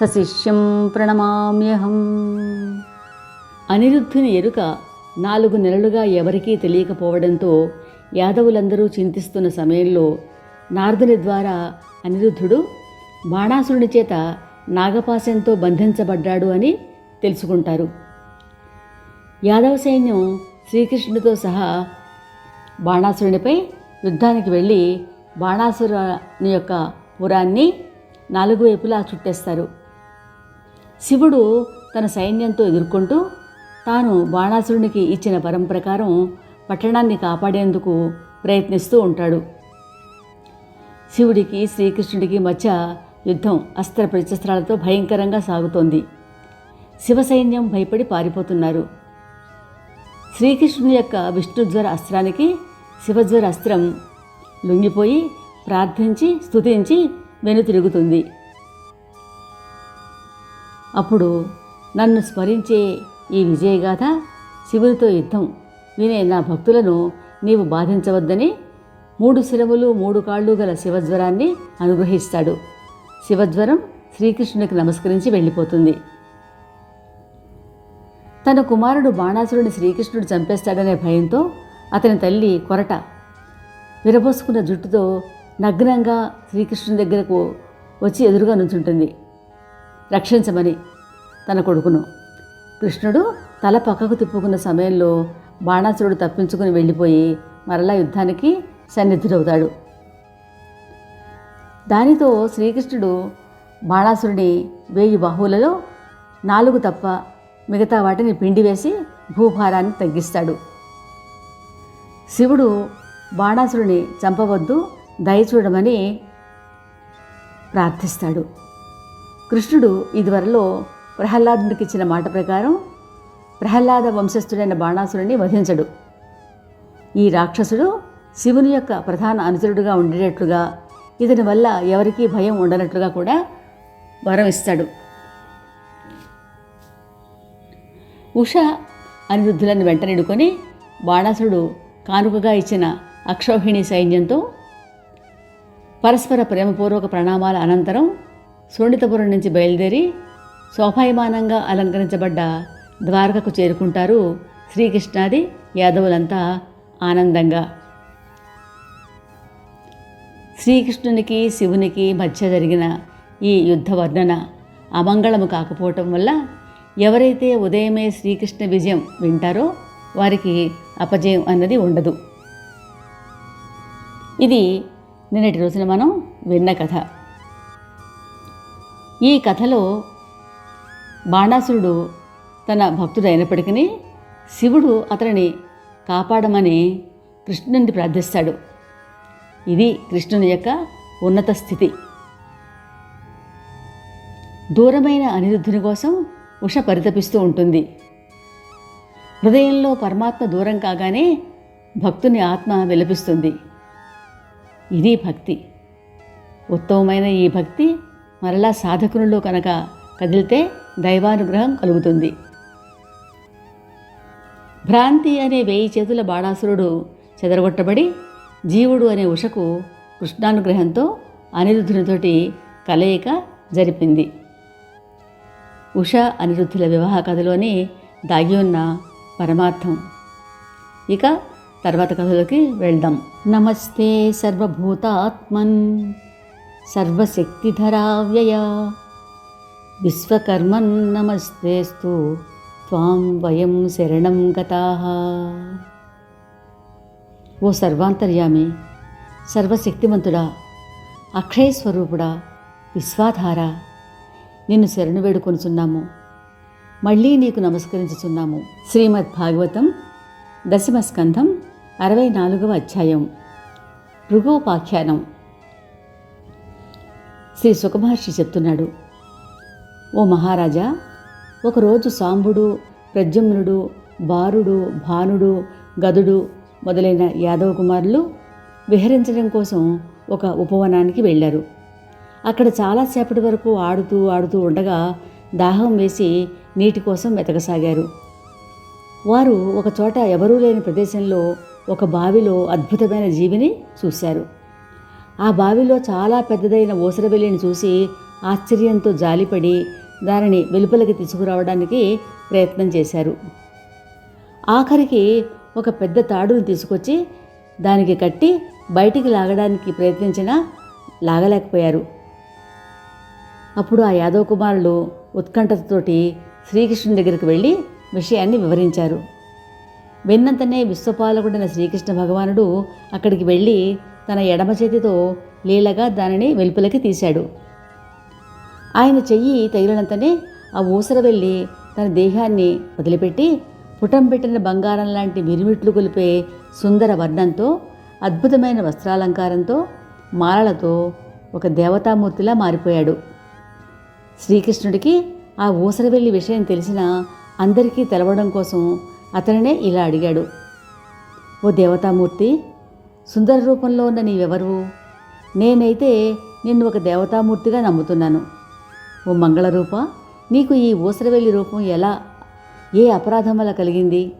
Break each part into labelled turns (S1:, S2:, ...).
S1: సశిష్యం ప్రణమామ్యహం. అనిరుద్ధుని ఎరుక నాలుగు నెలలుగా ఎవరికీ తెలియకపోవడంతో యాదవులందరూ చింతిస్తున్న సమయంలో నారదుని ద్వారా అనిరుద్ధుడు బాణాసురుని చేత నాగపాశంతో బంధించబడ్డాడు అని తెలుసుకుంటారు. యాదవ సైన్యం శ్రీకృష్ణుడితో సహా బాణాసురునిపై యుద్ధానికి వెళ్ళి బాణాసురుని యొక్క పురాన్ని నాలుగు వైపులా చుట్టేస్తారు. శివుడు తన సైన్యంతో ఎదుర్కొంటూ తాను బాణాసురునికి ఇచ్చిన వరం ప్రకారం పట్టణాన్ని కాపాడేందుకు ప్రయత్నిస్తూ ఉంటాడు. శివుడికి శ్రీకృష్ణుడికి మధ్య యుద్ధం అస్త్ర ప్రశస్త్రాలతో భయంకరంగా సాగుతోంది. శివ సైన్యం భయపడి పారిపోతున్నారు. శ్రీకృష్ణుని యొక్క విష్ణుజ్వర అస్త్రానికి శివజ్వర అస్త్రం లొంగిపోయి ప్రార్థించి స్తుతించి వెనుతిరుగుతుంది. అప్పుడు నన్ను స్మరించే ఈ విజయగాథ శివునితో యుద్ధం. వినే నా భక్తులను నీవు బాధించవద్దని మూడు శిరములు మూడు కాళ్ళు గల శివజ్వరాన్ని అనుగ్రహిస్తాడు. శివజ్వరం శ్రీకృష్ణునికి నమస్కరించి వెళ్ళిపోతుంది. తన కుమారుడు బాణాసురుని శ్రీకృష్ణుడు చంపేస్తాడనే భయంతో అతని తల్లి కొరట విరబోసుకున్న జుట్టుతో నగ్నంగా శ్రీకృష్ణుని దగ్గరకు వచ్చి ఎదురుగా నుంచుంటుంది. రక్షించమని తన కొడుకును. కృష్ణుడు తల పక్కకు తిప్పుకున్న సమయంలో బాణాసురుడు తప్పించుకుని వెళ్ళిపోయి మరలా యుద్ధానికి సన్నిధుడవుతాడు దానితో శ్రీకృష్ణుడు బాణాసురుని వేయి బాహువులలో నాలుగు తప్ప మిగతా వాటిని పిండి వేసి భూభారాన్ని తగ్గిస్తాడు. శివుడు బాణాసురుని చంపవద్దు దయచూడమని ప్రార్థిస్తాడు. కృష్ణుడు ఇదివరలో ప్రహ్లాదునికి ఇచ్చిన మాట ప్రకారం ప్రహ్లాద వంశస్థుడైన బాణాసురుని వధించడు. ఈ రాక్షసుడు శివుని యొక్క ప్రధాన అనుచరుడుగా ఉండేటట్లుగా ఇతని వల్ల ఎవరికీ భయం ఉండనట్లుగా కూడా వరం ఇస్తాడు. ఉష అనిరుద్ధులను వెంటనిడుకొని బాణాసురుడు కానుకగా ఇచ్చిన అక్షౌహిణి సైన్యంతో పరస్పర ప్రేమపూర్వక ప్రణామాల అనంతరం సున్నితపురం నుంచి బయలుదేరి శోభాయమానంగా అలంకరించబడ్డ ద్వారకకు చేరుకుంటారు శ్రీకృష్ణాది యాదవులంతా ఆనందంగా. శ్రీకృష్ణునికి శివునికి మధ్య జరిగిన ఈ యుద్ధ వర్ణన అమంగళము కాకపోవటం వల్ల ఎవరైతే ఉదయమే శ్రీకృష్ణ విజయం వింటారో వారికి అపజయం అన్నది ఉండదు. ఇది నిన్నటి రోజున మనం విన్న కథ. ఈ కథలో బాణాసురుడు తన భక్తుడు అయినప్పటికీ శివుడు అతనిని కాపాడమని కృష్ణుని ప్రార్థిస్తాడు. ఇది కృష్ణుని యొక్క ఉన్నత స్థితి. దూరమైన అనిరుద్ధుని కోసం ఉష పరితపిస్తూ ఉంటుంది. హృదయంలో పరమాత్మ దూరం కాగానే భక్తుని ఆత్మ విలపిస్తుంది. ఇది భక్తి. ఉత్తమమైన ఈ భక్తి మరలా సాధకునిలో కనుక కదిలితే దైవానుగ్రహం కలుగుతుంది. భ్రాంతి అనే వేయి చేతుల బాణాసురుడు చెదరగొట్టబడి జీవుడు అనే ఉషకు కృష్ణానుగ్రహంతో అనిరుద్ధునితోటి కలయిక జరిపింది. ఉష అనిరుద్ధుల వివాహ కథలోని దాగి ఉన్న పరమార్థం. ఇక తర్వాత కథలోకి వెళ్దాం. నమస్తే సర్వభూతాత్మన్. సర్వశక్తిధరావ్యయ. విశ్వకర్మన్ నమస్తేస్తు త్వాం వయం శరణం గతా. ఓ సర్వాంతర్యామి సర్వశక్తిమంతుడా అక్షయ స్వరూపుడా విశ్వాధార నిన్ను శరణు వేడుకొనుచున్నాము. మళ్ళీ నీకు నమస్కరించుచున్నాము. శ్రీమద్ భాగవతం దశమస్కంధం అరవై నాలుగవ అధ్యాయం. భృగోపాఖ్యానం శ్రీ సుఖమహర్షి చెప్తున్నాడు. ఓ మహారాజా ఒకరోజు సాంబుడు ప్రద్యుమ్నుడు బారుడు భానుడు గదుడు మొదలైన యాదవ కుమారులు విహరించడం కోసం ఒక ఉపవనానికి వెళ్ళారు. అక్కడ చాలాసేపటి వరకు ఆడుతూ ఆడుతూ ఉండగా దాహం వేసి నీటి కోసం వెతకసాగారు. వారు ఒకచోట ఎవరూ లేని ప్రదేశంలో ఒక బావిలో అద్భుతమైన జీవిని చూశారు. ఆ బావిలో చాలా పెద్దదైన ఊసరవెల్లిని చూసి ఆశ్చర్యంతో జాలిపడి దానిని వెలుపలికి తీసుకురావడానికి ప్రయత్నం చేశారు. ఆఖరికి ఒక పెద్ద తాడును తీసుకొచ్చి దానికి కట్టి బయటికి లాగడానికి ప్రయత్నించినా లాగలేకపోయారు. అప్పుడు ఆ యాదవ కుమారులు ఉత్కంఠతోటి శ్రీకృష్ణుని దగ్గరికి వెళ్ళి విషయాన్ని వివరించారు. విన్నంతనే విశ్వపాలకుడైన శ్రీకృష్ణ భగవానుడు అక్కడికి వెళ్ళి తన ఎడమ చేతితో లీలగా దానిని వెలుపలికి తీశాడు. ఆయన చెయ్యి తగిలినంతనే ఆ ఊసర వెళ్ళి తన దేహాన్ని వదిలిపెట్టి పుటం పెట్టిన బంగారం లాంటి మిరుమిట్లు కొలిపే సుందర వర్ణంతో అద్భుతమైన వస్త్రాలంకారంతో మాలలతో ఒక దేవతామూర్తిలా మారిపోయాడు. శ్రీకృష్ణుడికి ఆ ఊసరవెల్లి విషయం తెలిసిన అందరికీ తెలవడం కోసం అతనినే ఇలా అడిగాడు. ఓ దేవతామూర్తి సుందర రూపంలో ఉన్న నీవెవరు? నేనైతే నిన్ను ఒక దేవతామూర్తిగా నమ్ముతున్నాను. ఓ మంగళరూప నీకు ఈ ఊసరవెల్లి రూపం ఎలా ఏ అపరాధం వల్ల కలిగింది?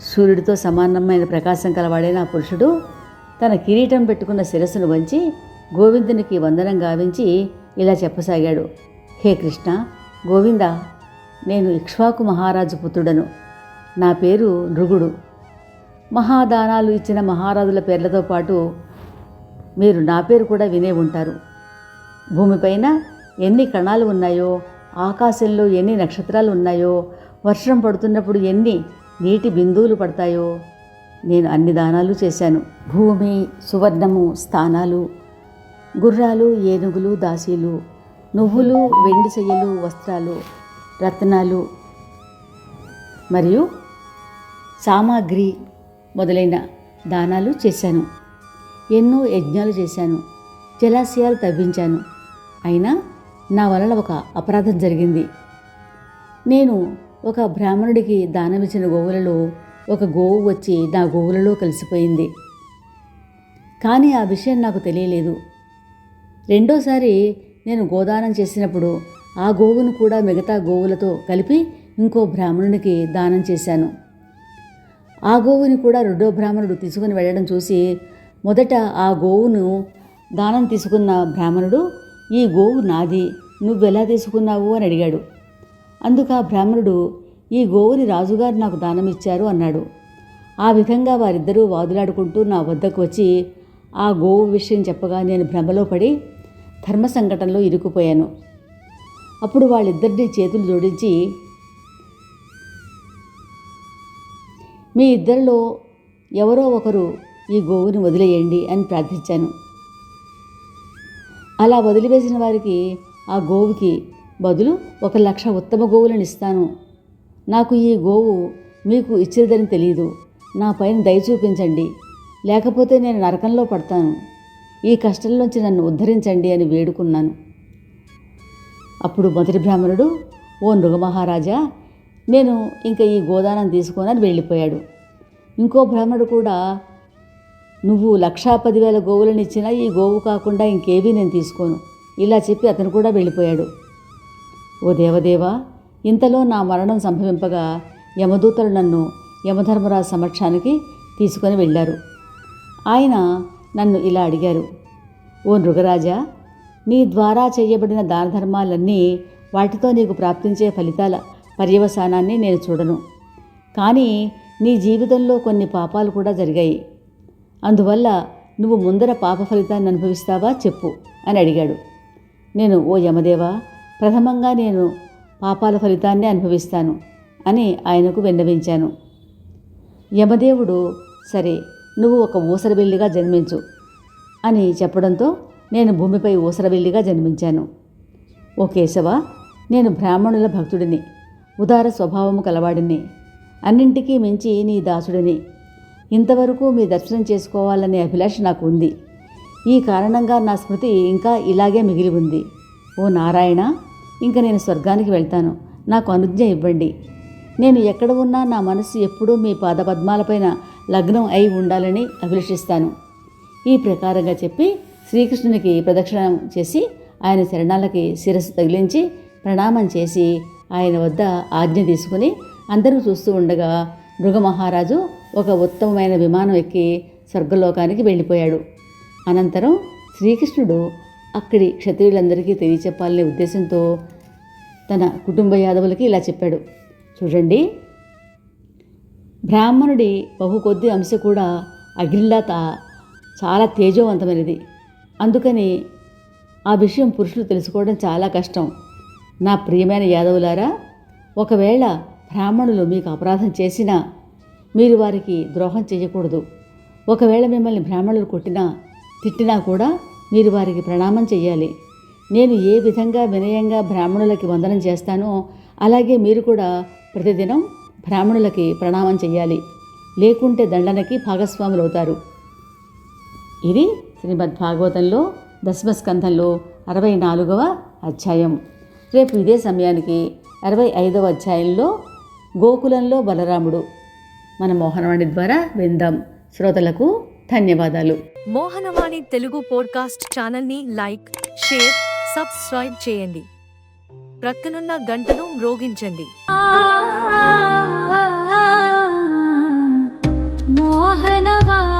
S1: సూర్యుడితో సమానమైన ప్రకాశం కలవాడైన ఆ పురుషుడు తన కిరీటం పెట్టుకున్న శిరస్సును వంచి గోవిందునికి వందనం గావించి ఇలా చెప్పసాగాడు. హే కృష్ణ గోవింద నేను ఇక్ష్వాకు మహారాజు పుత్రుడను. నా పేరు నృగుడు మహాదానాలు ఇచ్చిన మహారాజుల పేర్లతో పాటు మీరు నా పేరు కూడా వినే ఉంటారు. భూమిపైన ఎన్ని కణాలు ఉన్నాయో ఆకాశంలో ఎన్ని నక్షత్రాలు ఉన్నాయో వర్షం పడుతున్నప్పుడు ఎన్ని నీటి బిందువులు పడతాయో నేను అన్ని దానాలు చేశాను. భూమి సువర్ణము స్థానాలు గుర్రాలు ఏనుగులు దాసీలు నువ్వులు వెండి చెయ్యలు వస్త్రాలు రత్నాలు మరియు సామాగ్రి మొదలైన దానాలు చేశాను. ఎన్నో యజ్ఞాలు చేశాను. జలాశయాలు తవ్వించాను. అయినా నా వలన ఒక అపరాధం జరిగింది. నేను ఒక బ్రాహ్మణుడికి దానమిచ్చిన గోవులలో ఒక గోవు వచ్చి నా గోవులలో కలిసిపోయింది. కానీ ఆ విషయం నాకు తెలియలేదు. రెండోసారి నేను గోదానం చేసినప్పుడు ఆ గోవును కూడా మిగతా గోవులతో కలిపి ఇంకో బ్రాహ్మణునికి దానం చేశాను. ఆ గోవుని కూడా రెండో బ్రాహ్మణుడు తీసుకుని వెళ్ళడం చూసి మొదట ఆ గోవును దానం తీసుకున్న బ్రాహ్మణుడు ఈ గోవు నాది నువ్వెలా తీసుకున్నావు? అని అడిగాడు. అందుకు ఆ బ్రాహ్మణుడు ఈ గోవుని రాజుగారు నాకు దానం ఇచ్చారు అన్నాడు. ఆ విధంగా వారిద్దరూ వాదులాడుకుంటూ నా వద్దకు వచ్చి ఆ గోవు విషయం చెప్పగా నేను భ్రమలో పడి ధర్మ సంకటంలో ఇరుక్కుపోయాను. అప్పుడు వాళ్ళిద్దరిని చేతులు జోడించి మీ ఇద్దరిలో ఎవరో ఒకరు ఈ గోవుని వదిలేయండి అని ప్రార్థించాను. అలా వదిలివేసిన వారికి ఆ గోవుకి బదులు ఒక లక్ష ఉత్తమ గోవులను ఇస్తాను. నాకు ఈ గోవు మీకు ఇచ్చేదని తెలియదు నా పైన దయ చూపించండి. లేకపోతే నేను నరకంలో పడతాను. ఈ కష్టంలోంచి నన్ను ఉద్ధరించండి అని వేడుకున్నాను. అప్పుడు మొదటి బ్రాహ్మణుడు ఓ నృగమహారాజా నేను ఇంకా ఈ గోదానం తీసుకోనని వెళ్ళిపోయాడు. ఇంకో బ్రాహ్మణుడు కూడా నువ్వు లక్షా పదివేల గోవులను ఇచ్చినా ఈ గోవు కాకుండా ఇంకేవీ నేను తీసుకోను. ఇలా చెప్పి అతను కూడా వెళ్ళిపోయాడు. ఓ దేవదేవా ఇంతలో నా మరణం సంభవింపగా యమదూతలు నన్ను యమధర్మరాజు సమక్షానికి తీసుకొని వెళ్ళారు. ఆయన నన్ను ఇలా అడిగారు ఓ నృగరాజా నీ ద్వారా చేయబడిన దాన ధర్మాలన్నీ వాటితో నీకు ప్రాప్తించే ఫలితాల పర్యవసానాన్ని నేను చూడను. కానీ నీ జీవితంలో కొన్ని పాపాలు కూడా జరిగాయి. అందువల్ల నువ్వు ముందర పాప ఫలితాన్ని అనుభవిస్తావా చెప్పు అని అడిగాడు. నేను ఓ యమదేవా ప్రథమంగా నేను పాపాల ఫలితాన్ని అనుభవిస్తాను అని ఆయనకు విన్నవించాను. యమదేవుడు సరే నువ్వు ఒక ఊసరబిల్లిగా జన్మించు అని చెప్పడంతో నేను భూమిపై ఊసరబిల్లిగా జన్మించాను. ఓ కేశవ నేను బ్రాహ్మణుల భక్తుడిని. ఉదార స్వభావము కలవాడిని. అన్నింటికీ మించి నీ దాసుడిని. ఇంతవరకు మీ దర్శనం చేసుకోవాలనే అభిలాష నాకు ఉంది ఈ కారణంగా నా స్మృతి ఇంకా ఇలాగే మిగిలి ఉంది. ఓ నారాయణ ఇంక నేను స్వర్గానికి వెళ్తాను. నాకు అనుజ్ఞ ఇవ్వండి. నేను ఎక్కడ ఉన్నా నా మనసు ఎప్పుడూ మీ పాదపద్మాలపైన లగ్నం అయి ఉండాలని అభిలషిస్తాను. ఈ ప్రకారంగా చెప్పి శ్రీకృష్ణునికి ప్రదక్షిణం చేసి ఆయన శరణాలకి శిరస్సు తగిలించి ప్రణామం చేసి ఆయన వద్ద ఆజ్ఞ తీసుకుని అందరూ చూస్తూ ఉండగా మృగమహారాజు ఒక ఉత్తమమైన విమానం ఎక్కి స్వర్గలోకానికి వెళ్ళిపోయాడు. అనంతరం శ్రీకృష్ణుడు అక్కడి క్షత్రియులందరికీ తెలియచెప్పాలనే ఉద్దేశంతో తన కుటుంబ యాదవులకి ఇలా చెప్పాడు. చూడండి బ్రాహ్మణుడి బహు కొద్ది అంశ కూడా అగ్నిలాత చాలా తేజవంతమైనది. అందుకని ఆ విషయం పురుషులు తెలుసుకోవడం చాలా కష్టం. నా ప్రియమైన యాదవులారా ఒకవేళ బ్రాహ్మణులు మీకు అపరాధం చేసినా మీరు వారికి ద్రోహం చేయకూడదు. ఒకవేళ మిమ్మల్ని బ్రాహ్మణులు కొట్టినా తిట్టినా కూడా మీరు వారికి ప్రణామం చెయ్యాలి నేను ఏ విధంగా వినయంగా బ్రాహ్మణులకి వందనం చేస్తానో అలాగే మీరు కూడా ప్రతిదినం బ్రాహ్మణులకి ప్రణామం చెయ్యాలి లేకుంటే దండనకి భాగస్వాములు అవుతారు ఇది శ్రీమద్ భాగవతంలో దశమస్కంధంలో అరవై నాలుగవ అధ్యాయం. రేపు ఇదే సమయానికి అరవై ఐదవ అధ్యాయంలో గోకులంలో బలరాముడు. మన మోహనవాణి ద్వారా విందాం. శ్రోతలకు ధన్యవాదాలు.
S2: మోహనవాణి తెలుగు పోడ్కాస్ట్ ఛానల్ని లైక్ షేర్ సబ్స్క్రైబ్ చేయండి. ప్రక్కనున్న గంటను మ్రోగించండి.
S3: మోహనవా